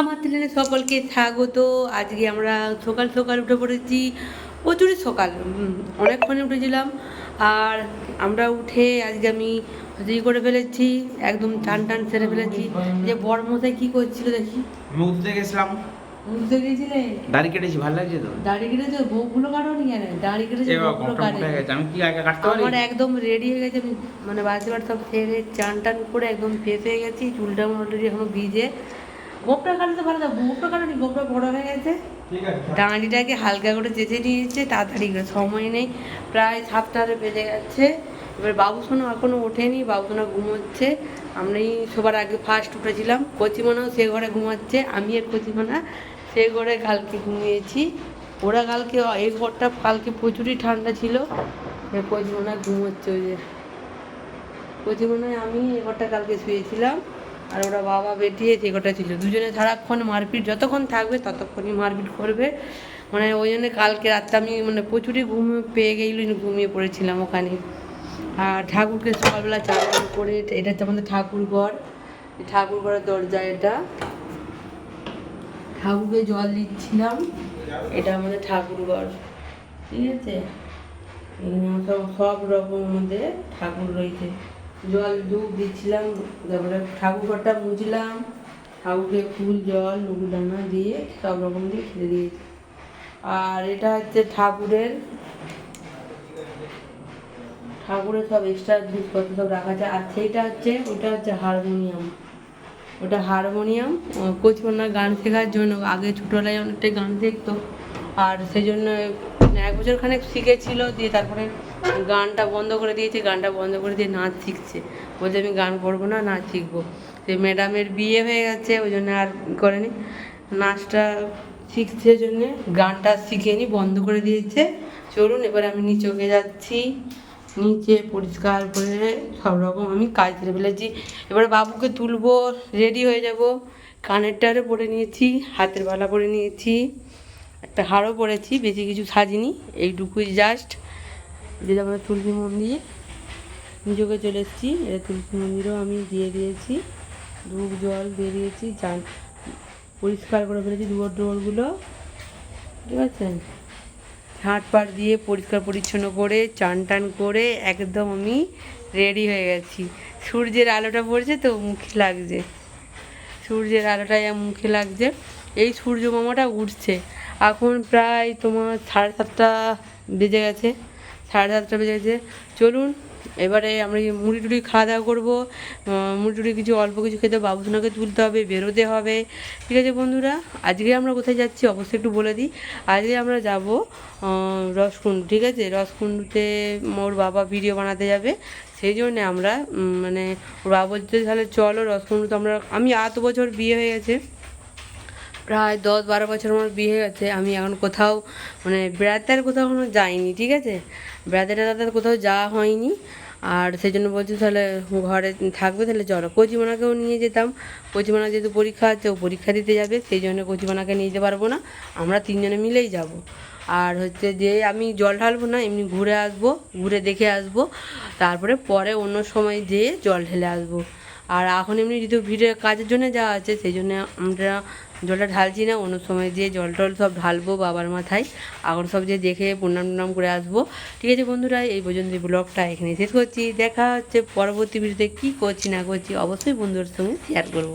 আমার চ্যানেলে সকলকে স্বাগত। আজকে আমরা সকাল সকাল উঠে পড়েছি। প্রচুরই সকাল অনেকক্ষণে উঠেছিলাম। আর আমরা উঠে আজকে আমি হজি করে ফেলেছি একদম টান টান সেরে ফেলেছি। যে বড় মশাই কি করছিল দেখি? মুখ ধুতে গেছিলাম। বুঝতে গেছিলে দাড়ি কেটেছি ভালো লাগছে তো? দাড়ি কেটেছে? বউগুলো কাটোনি কেন? দাড়ি কেটেছে বউগুলো কাটে। আমি কি আগে কাটতে পারি? আমার একদম রেডি হয়ে গেছে মানে বাড়িতে বাড়ি সব সেরে চান টান করে একদম ফ্রেশ হয়ে গেছি। চুলটা আমার অলরেডি এখনও ভিজে। গোপটা কাটাতে ভালো না গোপটা কাটানি গোপটা বড় হয়ে গেছে। ডাঁড়িটাকে হালকা করে চেঁচে নিয়েছে তাড়াতাড়ি করে সময় নেই প্রায় সাতটারে বেজে গেছে। এবার বাবু সোনা এখনও ওঠেনি বাবু সোনা ঘুমোচ্ছে। আমি সবার আগে ফার্স্ট উঠেছিলাম। কচিমানাও সে ঘরে ঘুমাচ্ছে আমি আর কচিমানা সে ঘরে কালকে ঘুমিয়েছি। ওরা কালকে এই ঘরটা কালকে প্রচুরই ঠান্ডা ছিল। কচিমানা ঘুমোচ্ছে ওই যে। কচিমানায় আমি এই ঘরটা কালকে শুয়েছিলাম। আর ওরা বাবা বেটিয়ে যে ঘরটা ছিল। দুজনে সারাক্ষণ মারপিট, যতক্ষণ থাকবে ততক্ষণই মারপিট করবে। মানে ওই জন্য কালকে রাতটা আমি মানে প্রচুরই ঘুম পেয়ে গেছিল ঘুমিয়ে পড়েছিলাম ওখানে। আর ঠাকুরকে সকালবেলা চান করে এটা হচ্ছে আমাদের ঠাকুর ঘর। ঠাকুর ঘরের দরজা এটা। ঠাকুরকে জল দিচ্ছিলাম। এটা আমাদের ঠাকুর ঘর। ঠিক আছে? সব রকম আমাদের ঠাকুর রয়েছে। জল ধূপ দিচ্ছিলাম, তারপরে ঠাকুর ঘরটা মুছলাম, ঠাকুরকে ফুল, জল নুগুদানা দিয়ে সব রকম দিয়ে খেতে দিয়েছি। আর এটা হচ্ছে ঠাকুরের ঠাকুরের সব এক্সট্রা জিনিসপত্র সব রাখা আছে। আর সেইটা হচ্ছে, ওটা হচ্ছে হারমোনিয়াম। ওটা হারমোনিয়াম কোচকন্যা গান শেখার জন্য। আগে ছোটোবেলায় অনেকটাই গান শিখতো আর সেই জন্য এক বছর খানেক শিখেছিল, দিয়ে তারপরে গানটা বন্ধ করে দিয়েছে, গানটা বন্ধ করে দিয়ে নাচ শিখছে। বলছে, আমি গান করব না, নাচ শিখব। যে ম্যাডামের বিয়ে হয়ে গেছে, ওই জন্য আর করেনি। নাচটা শিখছে জন্যে, গানটা শিখেনি, বন্ধ করে দিয়েছে। চলুন, এবার আমি নিচকে যাচ্ছি। নিচে পরিষ্কার করে সব রকম আমি কাজ সেরে ফেলেছি। এবার বাবুকে তুলবো রেডি হয়ে যাব। কানেরটারও পরে নিয়েছি, হাতের বালা পরে নিয়েছি। একটা হারও পরেছি, বেশি কিছু সাজিনি, এইটুকুই জাস্ট যেটা আমাদের তুলসী মন্দির। নিজেকে চলে এসেছি এটা তুলসী মন্দিরও আমি দিয়ে দিয়েছি। ধূপ, জল দিয়ে দিয়েছি জান পরিষ্কার করে ফেলেছি দুয়ার ডোরগুলো ঠিক আছে? ঝাঁট পাট দিয়ে পরিষ্কার পরিচ্ছন্ন করে, চান টান করে একদম আমি রেডি হয়ে গেছি। সূর্যের আলোটা পড়ছে তো মুখে লাগছে। সূর্যের আলোটাই আমার মুখে লাগছে। এই সূর্য মামাটা উঠছে। এখন প্রায় তোমার সাড়ে সাতটা বেজে গেছে, সাড়ে সাতটা বেজে গেছে। চলুন, এবারে আমরা মুড়ি টুড়ি খাওয়া দাওয়া করব। মুড়ি টুড়ি কিছু, অল্প কিছু খেতে বাবুসোনাকে তুলতে হবে, বেরোতে হবে। ঠিক আছে বন্ধুরা, আজকে আমরা কোথায় যাচ্ছি অবশ্যই একটু বলে দিই। আজকে আমরা যাব রসকুণ্ড, ঠিক আছে? রসকুণ্ডতে ওর বাবা ভিডিও বানাতে যাবে। সেই জন্যে আমরা মানে ওর বাবা বলছে, তাহলে চলো রসকুণ্ড তো আমরা, আমি এত বছর বিয়ে হয়ে গেছে। প্রায় দশ বারো বছর আমার বিয়ে হয়ে গেছে। আমি এখন কোথাও মানে বেড়াতে আর কোথাও এখনও যাইনি, ঠিক আছে? বেড়াতে টেড়াতে কোথাও যাওয়া হয়নি। আর সেই জন্য বলছি তাহলে ঘরে থাকবে, তাহলে চলো। কচিমানাকেও নিয়ে যেতাম। কচিমানা যেহেতু পরীক্ষা আছে, ও পরীক্ষা দিতে যাবে, সেই জন্য কচিমানাকে নিয়ে যেতে পারব না। আমরা তিনজনে মিলেই যাব। আর হচ্ছে যে আমি জল ঢালবো না, এমনি ঘুরে আসব, ঘুরে দেখে আসব। তারপরে পরে অন্য সময় যেয়ে জল ঢেলে আসব। আর এখন এমনি যেহেতু ভিড়ে কাজের জন্য যাওয়া আছে, সেই জন্য আমরা জলটা ঢালছি না। অন্য সময় দিয়ে জল টল সব ঢালবো বাবার মাথায়। এখন সব যে দেখে প্রণাম টুনাম করে আসব। ঠিক আছে বন্ধুরা, এই পর্যন্ত ব্লগটা এখানে শেষ করছি। দেখা হচ্ছে পরবর্তী ভিডিওতে কী করছি না করছি অবশ্যই বন্ধুদের সঙ্গে শেয়ার করব।